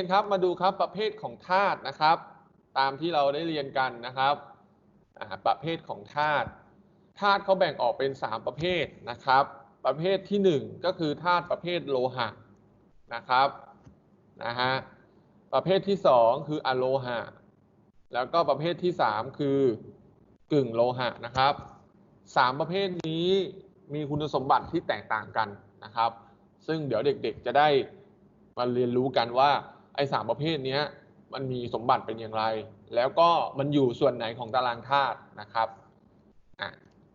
ียนครับมาดูครับประเภทของธาตุนะครับ ตามที่เราได้เรียนกันนะครับประเภทของธาตุธาตุเขาแบ่งออกเป็น 3 ประเภทนะครับ ประเภทที่ 1 ก็คือธาตุประเภทโลหะนะครับนะฮะประเภทที่ 2 คืออะโลหะ แล้วก็ประเภทที่ 3 คือกึ่งโลหะนะครับสามประเภทนี้มีคุณสมบัติที่แตกต่างกันนะครับ ซึ่งเดี๋ยวเด็กๆจะได้มาเรียนรู้กันว่า ไอ้สามประเภทนี้มันมีสมบัติเป็นอย่างไร แล้วก็มันอยู่ส่วนไหนของตารางธาตุนะครับอะ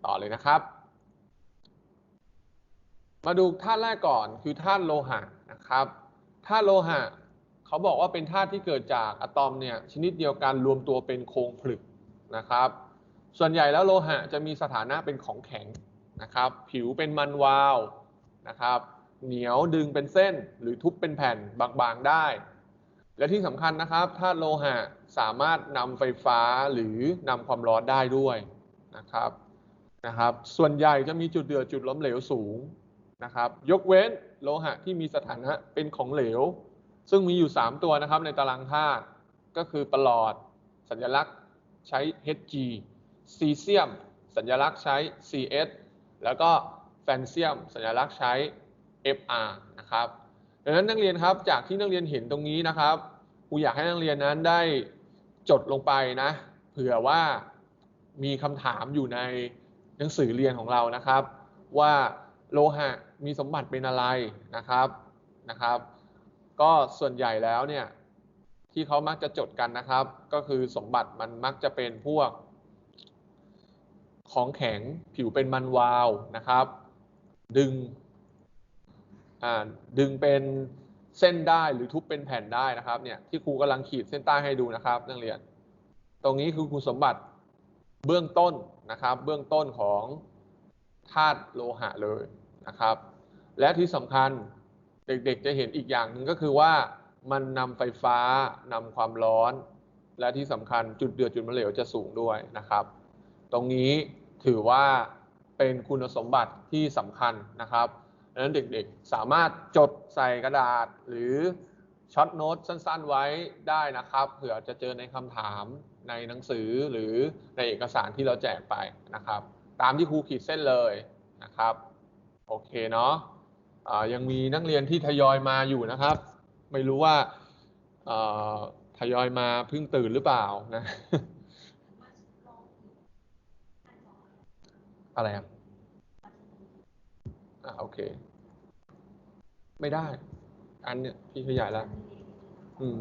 ต่อเลยนะครับ มาดูธาตุแรกก่อนคือธาตุโลหะนะครับธาตุโลหะเขาบอกว่าเป็นธาตุที่เกิดจากอะตอมเนี่ยชนิดเดียวกันรวมตัวเป็นโครงผลึกนะครับ ส่วนใหญ่แล้วโลหะจะมีสถานะเป็นของแข็งนะครับ ผิวเป็นมันวาวนะครับ เหนียวดึงเป็นเส้นหรือทุบเป็นแผ่นบางๆได้ และที่สำคัญนะครับธาตุโลหะสามารถนำไฟฟ้าหรือนำความร้อนได้ด้วยนะครับนะครับ ส่วนใหญ่จะมีจุดเดือดจุดล้มเหลวสูงนะครับ ยกเว้นโลหะที่มีสถานะเป็นของเหลว ซึ่งมีอยู่ 3 ตัวนะครับในตารางธาตุก็คือประหลอด สัญลักษณ์ใช้ Hg ซีเซียม สัญลักษณ์ใช้ CS แล้วก็แฟนเซียม สัญลักษณ์ใช้ FR นะครับ ดังนั้นนักเรียนครับจากที่นักเรียนเห็นตรงนี้นะครับครูอยากให้นักเรียนนั้นได้จดลงไปนะเผื่อว่ามีคำถามอยู่ในหนังสือเรียนของเรานะครับ ว่าโลหะมีสมบัติเป็นอะไรนะครับนะครับ ก็ส่วนใหญ่แล้วเนี่ยที่เขามักจะจดกันนะครับ ก็คือสมบัติมันมักจะเป็นพวก ของแข็งผิวเป็นมันวาวนะครับ ดึง ดึงเป็นเส้นได้หรือทุบเป็นแผ่นได้นะครับเนี่ยที่ครูกำลังขีดเส้นใต้ให้ดูนะครับ นักเรียน ตรงนี้คือคุณสมบัติเบื้องต้นนะครับ เบื้องต้นของธาตุโลหะเลยนะครับ และที่สำคัญเด็กๆจะเห็นอีกอย่างหนึ่งก็คือว่ามันนำไฟฟ้านำความร้อน และที่สำคัญจุดเดือดจุดมะเหลวจะสูงด้วยนะครับ ตรงนี้ถือว่าเป็นคุณสมบัติที่สำคัญนะครับ ดังนั้นเด็กๆ สามารถจดใส่กระดาษหรือช็อตโน้ตสั้นๆไว้ได้นะครับเผื่อจะเจอในคำถามในหนังสือหรือในเอกสารที่เราแจกไปนะครับ ตามที่ครูขีดเส้นเลยนะครับโอเคเนาะะยังมีนักเรียนที่ทยอยมาอยู่นะครับ ไม่รู้ว่าทยอยมาเพิ่งตื่นหรือเปล่านะ อะไรอะ อ่าโอเค ไม่ได้ อันเนี้ยพี่ขยายแล้ว อืม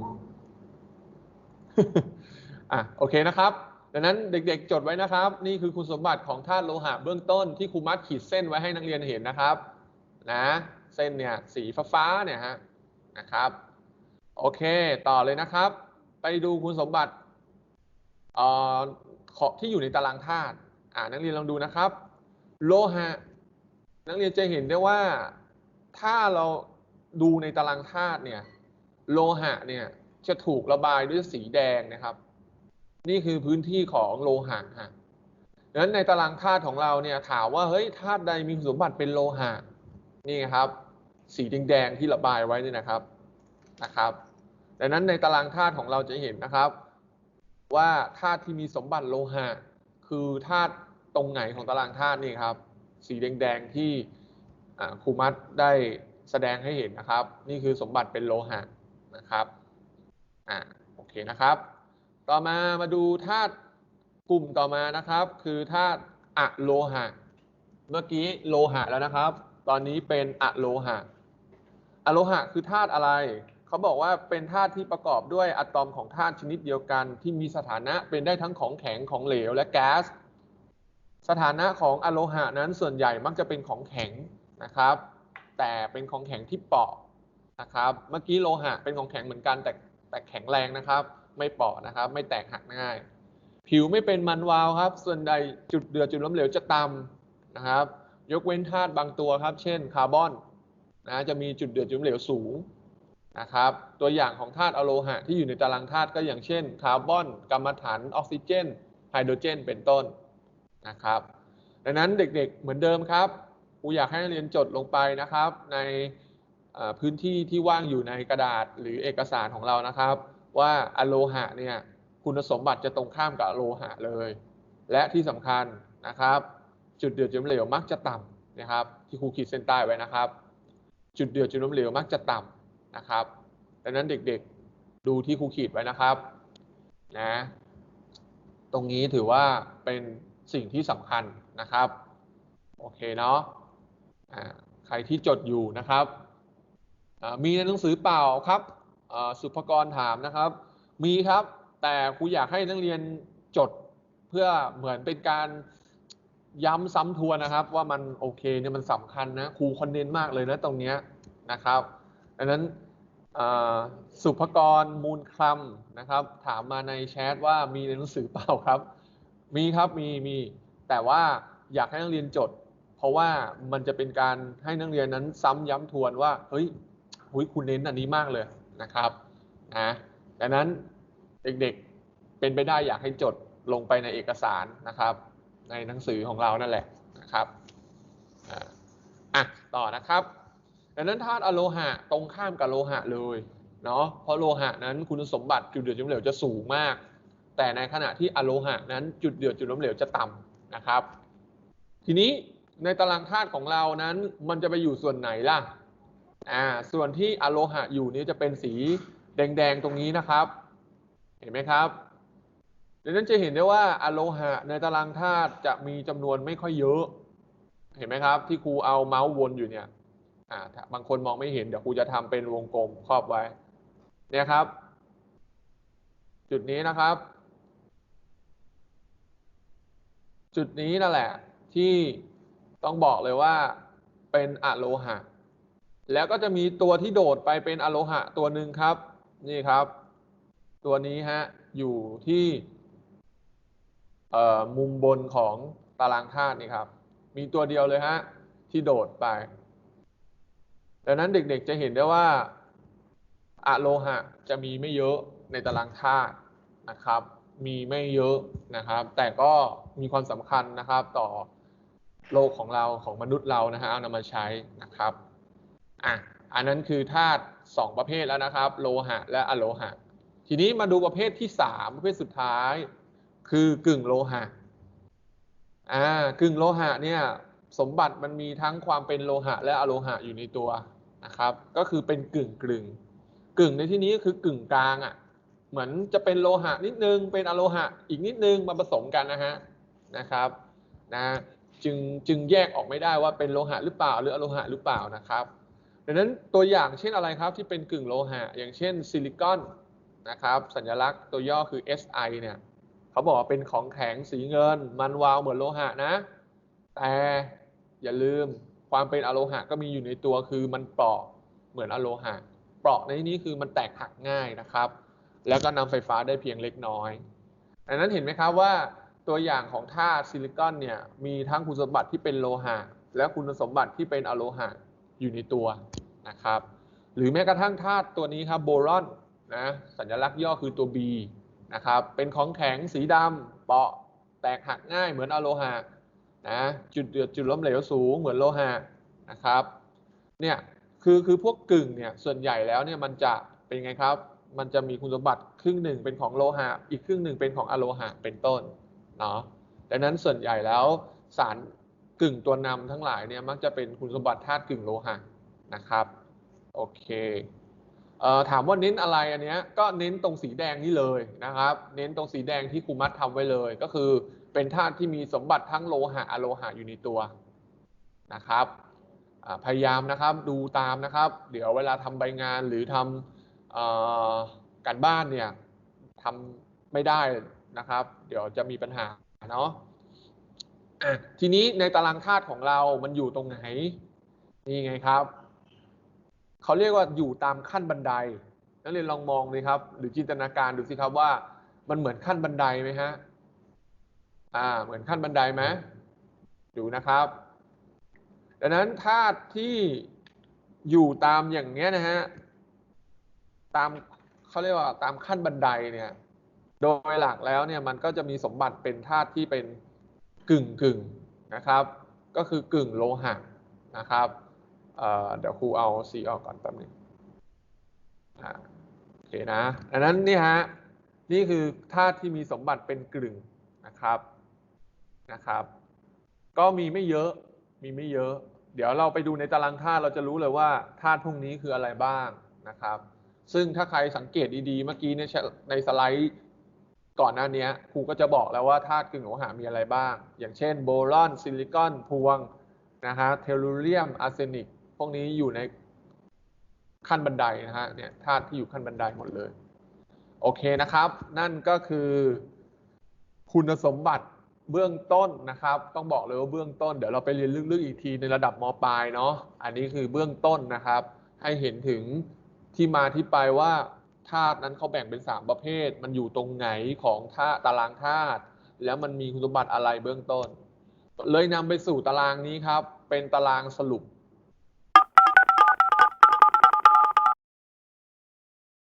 อะโอเคนะครับดังนั้นเด็กๆ จดไว้นะครับ นี่คือคุณสมบัติของธาตุโลหะเบื้องต้นที่ครูมัดขีดเส้นไว้ให้นักเรียนเห็นนะครับ นะ เส้นเนี่ยสีฟ้าๆเนี่ยฮะนะครับ โอเค ต่อเลยนะครับ ไปดูคุณสมบัติเอ่อขอที่อยู่ในตารางธาตุอ่านักเรียนลองดูนะครับ โลหะ นักเรียนจะเห็นได้ว่าถ้าเราดูในตารางธาตุเนี่ยโลหะเนี่ยจะถูกระบายด้วยสีแดงนะครับ นี่คือพื้นที่ของโลหะฮะดังนั้นในตารางธาตุของเราเนี่ยถามว่าเฮ้ยธาตุใดมีคุณสมบัติเป็นโลหะนี่ครับ สีแดงๆที่ระบายไว้นี่นะครับนะครับ ดังนั้นในตารางธาตุของเราจะเห็นนะครับ ว่าธาตุที่มีสมบัติโลหะคือธาตุตรงไหนของตารางธาตุนี่ครับ สีแดงๆที่ครูมัดได้แสดงให้เห็นนะครับ นี่คือสมบัติเป็นโลหะนะครับอ่าโอเคนะครับ ต่อมามาดูธาตุกลุ่มต่อมานะครับ คือธาตุอะโลหะ เมื่อกี้โลหะแล้วนะครับ ตอนนี้เป็นอะโลหะอะโลหะคือธาตุอะไรเขาบอกว่าเป็นธาตุที่ประกอบด้วยอะตอมของธาตุชนิดเดียวกัน ที่มีสถานะเป็นได้ทั้งของแข็งของเหลวและแก๊ส สถานะของอะโลหะนั้นส่วนใหญ่มักจะเป็นของแข็งนะครับ แต่เป็นของแข็งที่เปราะนะครับ เมื่อกี้โลหะเป็นของแข็งเหมือนกันแต่แต่แข็งแรงนะครับ ไม่เปราะนะครับ ไม่แตกหักง่าย ผิวไม่เป็นมันวาวครับ ส่วนใดจุดเดือดจุดล้มเหลวจะต่ำนะครับ ยกเว้นธาตุบางตัวครับ เช่นคาร์บอนนะจะมีจุดเดือดจุดล้มเหลวสูงนะครับ ตัวอย่างของธาตุอะโลหะที่อยู่ในตารางธาตุก็อย่างเช่นคาร์บอนกัมมันถันออกซิเจนไฮโดรเจน เป็นต้น นะครับ ดังนั้นเด็กๆเหมือนเดิมครับครูอยากให้นักเรียนจดลงไปนะครับ ในพื้นที่ที่ว่างอยู่ในกระดาษหรือเอกสารของเรานะครับ ว่าอะโลหะเนี่ยคุณสมบัติจะตรงข้ามกับอโลหะเลย และที่สำคัญนะครับ จุดเดือดจุดล้มเหลวมักจะต่ำนะครับ ที่ครูขีดเส้นใต้ไว้นะครับ จุดเดือดจุดล้มเหลวมักจะต่ำนะครับดังนั้นเด็กๆดูที่ครูขีดไว้นะครับนะตรงนี้ถือว่าเป็น สิ่งที่สำคัญนะครับ โอเคเนาะใครที่จดอยู่นะครับมีในหนังสือเปล่าครับสุภกรถามนะครับ มีครับ แต่ครูอยากให้นักเรียนจดเพื่อเหมือนเป็นการย้ำซ้ำทวนนะครับ ว่ามันโอเคเนี่ยมันสำคัญนะครูคอนเน้นมากเลยนะตรงเนี้ยนะครับดังนั้นสุภกรมูลคลำนะครับ ถามมาในแชทว่ามีในหนังสือเปล่าครับ มีครับมีมีแต่ว่าอยากให้นักเรียนจด เพราะว่ามันจะเป็นการให้นักเรียนนั้นซ้ำย้ำทวนว่าเฮ้ยหุยคุณเน้นอันนี้มากเลยนะครับนะดังนั้นเด็กๆเป็นไปได้อยากให้จดลงไปในเอกสารนะครับ ในหนังสือของเรานั่นแหละนะครับอะต่อนะครับ ดังนั้นธาตุอโลหะตรงข้ามกับโลหะเลยเนาะเพราะโลหะนั้นคุณสมบัติจุดเดือดจุดเหลวจะสูงมาก แต่ในขณะที่อะโลหะนั้นจุดเดือดจุดล้มเหลวจะต่ำนะครับ ทีนี้ในตารางธาตุของเรานั้นมันจะไปอยู่ส่วนไหนล่ะอ่าส่วนที่อะโลหะอยู่นี้จะเป็นสีแดงๆตรงนี้นะครับ เห็นไหมครับดังนั้นจะเห็นได้ว่าอะโลหะในตารางธาตุจะมีจำนวนไม่ค่อยเยอะ เห็นไหมครับ ที่ครูเอาเมาส์วนอยู่เนี่ยอ่าบางคนมองไม่เห็นเดี๋ยวครูจะทำเป็นวงกลมครอบไว้เนี่ยครับ จุดนี้นะครับ จุดนี้นั่นแหละที่ต้องบอกเลยว่าเป็นอะโลหะ แล้วก็จะมีตัวที่โดดไปเป็นอะโลหะตัวหนึ่งครับ นี่ครับ ตัวนี้ฮะอยู่ที่มุมบนของตารางธาตุนี่ครับ มีตัวเดียวเลยฮะที่โดดไปดังนั้นเด็กๆจะเห็นได้ว่าอะโลหะจะมีไม่เยอะในตารางธาตุนะครับ มีไม่เยอะนะครับ แต่ก็มีความสำคัญนะครับต่อโลกของเราของมนุษย์เรานะฮะเอานำมาใช้นะครับอะอันนั้นคือธาตุสองประเภทแล้วนะครับ โลหะและอะโลหะ ทีนี้มาดูประเภทที่สามประเภทสุดท้าย คือกึ่งโลหะอ่ากึ่งโลหะเนี่ยสมบัติมันมีทั้งความเป็นโลหะ และอะโลหะอยู่ในตัวนะครับ ก็คือเป็นกึ่งกลึงกึ่งในที่นี้ก็คือกึ่งกลางอะ เหมือนจะเป็นโลหะนิดนึง เป็นอะโลหะอีกนิดนึงมาผสมกันนะฮะนะครับนะจึงจึงแยกออกไม่ได้ว่าเป็นโลหะหรือเปล่า หรืออะโลหะหรือเปล่านะครับดังนั้นตัวอย่างเช่นอะไรครับที่เป็นกึ่งโลหะ อย่างเช่นซิลิคอนนะครับสัญลักษณ์ตัวย่อคือ Si เนี่ยเขาบอกว่าเป็นของแข็งสีเงิน มันวาวเหมือนโลหะนะ แต่อย่าลืมความเป็นอะโลหะก็มีอยู่ในตัวคือมันเปราะเหมือนอะโลหะ เปราะในที่นี้คือมันแตกหักง่ายนะครับ แล้วก็นำไฟฟ้าได้เพียงเล็กน้อยดังนั้นเห็นไหมครับว่าตัวอย่างของธาตุซิลิคอนเนี่ยมีทั้งคุณสมบัติที่เป็นโลหะ และคุณสมบัติที่เป็นอะโลหะอยู่ในตัวนะครับ หรือแม้กระทั่งธาตุตัวนี้ครับโบรอนนะสัญลักษณ์ย่อคือตัว B นะครับเป็นของแข็งสีดำเปราะแตกหักง่ายเหมือนอะโลหะนะจุดเดือดจุดล้มเหลวสูงเหมือนโลหะนะครับเนี่ยคือคือพวกกึ่งเนี่ยส่วนใหญ่แล้วเนี่ยมันจะเป็นไงครับ มันจะมีคุณสมบัติครึ่งหนึ่งเป็นของโลหะ อีกครึ่งหนึ่งเป็นของอะโลหะเป็นต้นเนาะดังนั้นส่วนใหญ่แล้วสารกึ่งตัวนำทั้งหลายเนี่ยมักจะเป็นคุณสมบัติธาตุกึ่งโลหะนะครับโอเคเอ่อถามว่าเน้นอะไรอันเนี้ยก็เน้นตรงสีแดงนี่เลยนะครับ เน้นตรงสีแดงที่ครูมัดทำไว้เลย ก็คือเป็นธาตุที่มีสมบัติทั้งโลหะอะโลหะอยู่ในตัวนะครับพยายามนะครับดูตามนะครับ เดี๋ยวเวลาทำใบงานหรือทำเอ่อ การบ้านเนี่ยทำไม่ได้นะครับ เดี๋ยวจะมีปัญหาเนาะทีนี้ในตารางธาตุของเรามันอยู่ตรงไหน นี่ไงครับ เขาเรียกว่าอยู่ตามขั้นบันได นักเรียนลองมองเลยครับ หรือจินตนาการดูสิครับว่ามันเหมือนขั้นบันไดไหมฮะ อ่า เหมือนขั้นบันไดไหมดูนะครับ ดังนั้นธาตุที่อยู่ตามอย่างเนี้ยนะฮะ ตามเขาเรียกว่าตามขั้นบันไดเนี่ย โดยหลักแล้วเนี่ยมันก็จะมีสมบัติเป็นธาตุที่เป็นกึ่งกึ่งนะครับ ก็คือกึ่งโลหะนะครับเเดี๋ยวครูเอา C ออกก่อนแป๊บนึงโอเคนะดังนั้นนี่ฮะนี่คือธาตุที่มีสมบัติเป็นกลึงนะครับนะครับ ก็มีไม่เยอะมีไม่เยอะ เดี๋ยวเราไปดูในตารางธาตุเราจะรู้เลยว่าธาตุพวกนี้คืออะไรบ้างนะครับ ซึ่งถ้าใครสังเกตดีๆ เมื่อกี้ในในสไลด์ก่อนหน้านี้ครูก็จะบอกแล้วว่าธาตุกึ่งโลหะมีอะไรบ้าง อย่างเช่นโบรอน ซิลิคอน พวงนะฮะเทลูเรียมอาร์เซนิก พวกนี้อยู่ในขั้นบันไดนะฮะเนี่ยธาตุที่อยู่ขั้นบันไดหมดเลย โอเคนะครับ นั่นก็คือคุณสมบัติเบื้องต้นนะครับ ต้องบอกเลยว่าเบื้องต้น เดี๋ยวเราไปเรียนลึกๆอีกทีในระดับมปลายเนาะอันนี้คือเบื้องต้นนะครับ ให้เห็นถึง ที่มาที่ไปว่าธาตุนั้นเขาแบ่งเป็น 3 ประเภท มันอยู่ตรงไหนของธาตุตารางธาตุแล้วมันมีคุณสมบัติอะไรเบื้องต้น เลยนำไปสู่ตารางนี้ครับ เป็นตารางสรุป